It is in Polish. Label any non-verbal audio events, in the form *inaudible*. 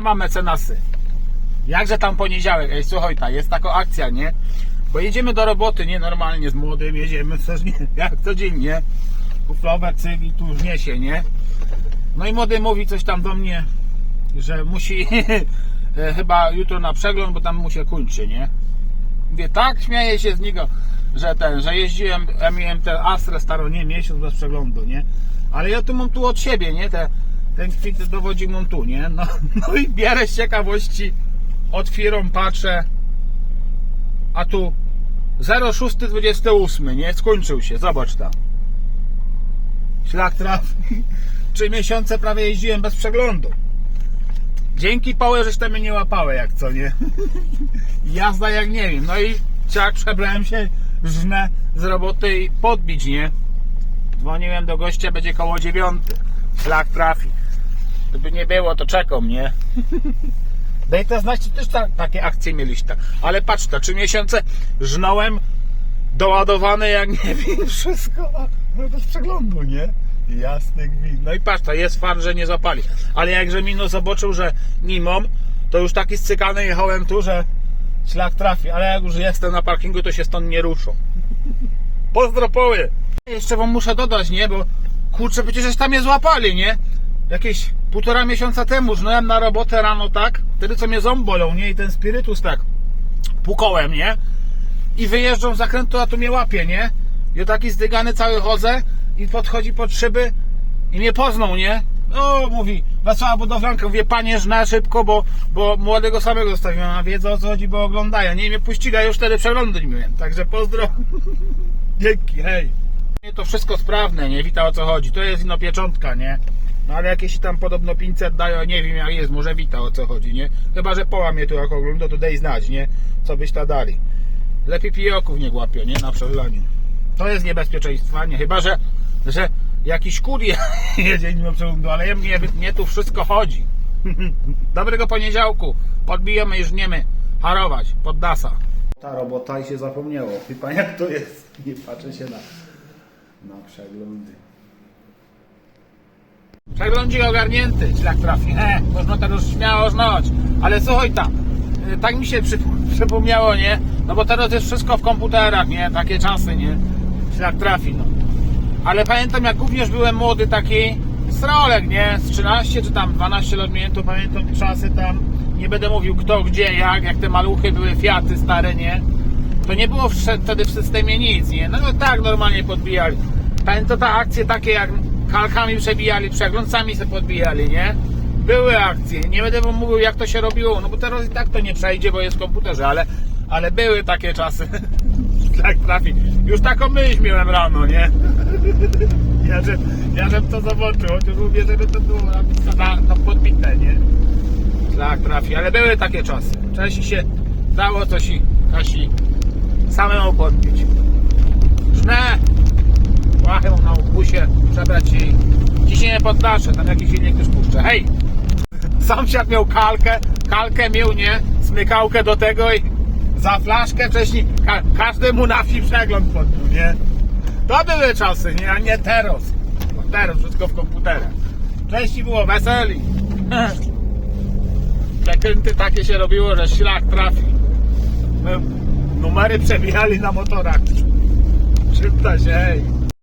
Siema mecenasy. Jakże tam poniedziałek? Ej, słuchaj, ta jest taka akcja, nie? Bo jedziemy do roboty, nie? Normalnie z młodym jedziemy, *laughs* coś nie, jak codziennie. Kuflowe cygi tu niesie, nie? No i młody mówi coś tam do mnie, że musi *laughs* e, chyba jutro na przegląd, bo tam mu się kończy, nie? Mówię, tak, śmieję się z niego, że ten, że jeździłem, ja miałem tę Astrę starą, nie, miesiąc bez przeglądu, nie? Ale ja tu mam tu od siebie, nie? Te, ten kwit dowodzi mam tu, nie? No, *laughs* no i bierę z ciekawości, otwieram, patrzę, a tu 0628, nie? Skończył się, zobacz tam. Szlak trafi. *laughs* Trzy miesiące prawie jeździłem bez przeglądu. Dzięki pałę, żeś tam nie łapały, jak co, nie? *laughs* Jazda jak nie wiem. No i ciak, przebrałem się, żnę z roboty i podbić, nie? Dzwoniłem do gościa, będzie koło dziewiąty. Szlak trafi. Gdyby nie było, to czekam, nie? *laughs* Daj to znać, też ta, takie akcje mieliście. Ale patrz, to trzy miesiące żnąłem doładowany jak nie *laughs* wiem, wszystko no bez przeglądu, nie? Jasny gwint. No i patrz, to jest fart, że nie zapali. Ale jakże Mino zobaczył, że nie to już taki scykany jechałem tu, że szlak trafi. Ale jak już jestem na parkingu, to się stąd nie ruszą. *laughs* Pozdro poły. Jeszcze wam muszę dodać, nie? Bo kurczę, przecież tam je złapali, nie? Jakieś półtora miesiąca temu żnąłem na robotę rano, tak? Wtedy co mnie ząb bolą, nie? I ten spirytus tak pukołem, nie? I wyjeżdżam z zakrętu, a tu mnie łapie, nie? I taki zdygany cały chodzę i podchodzi pod szyby i mnie poznał, nie? O, mówi, wesoła budowlanka, mówię, panie, żnę szybko, bo, bo młodego samego zostawiłem, a wiedzą o co chodzi, bo oglądają, nie? Mnie puścili, a już wtedy przeglądu nie miałem, także pozdro. *laughs* Dzięki, hej. To wszystko sprawne, nie? Wita o co chodzi, to jest ino pieczątka, nie? No ale jakieś tam podobno 500 dają, nie wiem jak jest, może wita o co chodzi, nie? Chyba, że poła mnie tu jak ogląda, to daj znać, nie? Co byś ta dali. Lepiej pijoków nie łapią, nie? Na przeglądzie. To jest niebezpieczeństwa, nie? Chyba, że, że jakiś kur je- *laughs* jedzie mimo przeglądu, ale mnie, mnie tu wszystko chodzi. *laughs* Dobrego poniedziałku. Podbijemy i żniemy. Harować. Pod dasa. Ta robota i się zapomniało. Wie pan jak to jest? Nie patrzę się na, na przeglądy. Przeglądzik ogarnięty, szlak trafi. He, można teraz śmiało znać. Ale słuchaj tam, y, tak mi się przyp- przypomniało, nie? No bo teraz jest wszystko w komputerach, nie? Takie czasy, nie? Szlak trafi, no. Ale pamiętam, jak również byłem młody taki strolek, nie? Z 13 czy tam 12 lat miałem, to pamiętam czasy tam, nie będę mówił kto, gdzie, jak, jak te maluchy były Fiaty stare, nie? To nie było wtedy w systemie nic, nie? No tak normalnie podbijali. Pamiętam te akcje takie jak kalkami przebijali, przegląd sami sobie podbijali, nie? Były akcje, nie będę wam mówił jak to się robiło, no bo teraz i tak to nie przejdzie, bo jest w komputerze, ale, ale były takie czasy. *laughs* tak trafi. Już taką myśl miałem rano, nie? *laughs* ja, że, ja to zobaczył, chociaż mówię, żeby to było na, na podbite, nie? Tak trafi, ale były takie czasy. Częściej się dało coś i Kasi samemu podbić. Żnę! Łachę na busie, przebrać i ciśnienie poddasze, tam jakiś silnik już puszczę. Hej! Sąsiad miał kalkę, kalkę miał, nie? Smykałkę do tego i za flaszkę wcześniej ka każdemu na wsi przegląd podbił, nie? To były czasy, nie? A nie teraz. Bo teraz wszystko w komputerach. Częściej było weseli. *laughs* Przekręty takie się robiło, że szlak trafi. Numery przebijali na motorach. Czyta się, hej.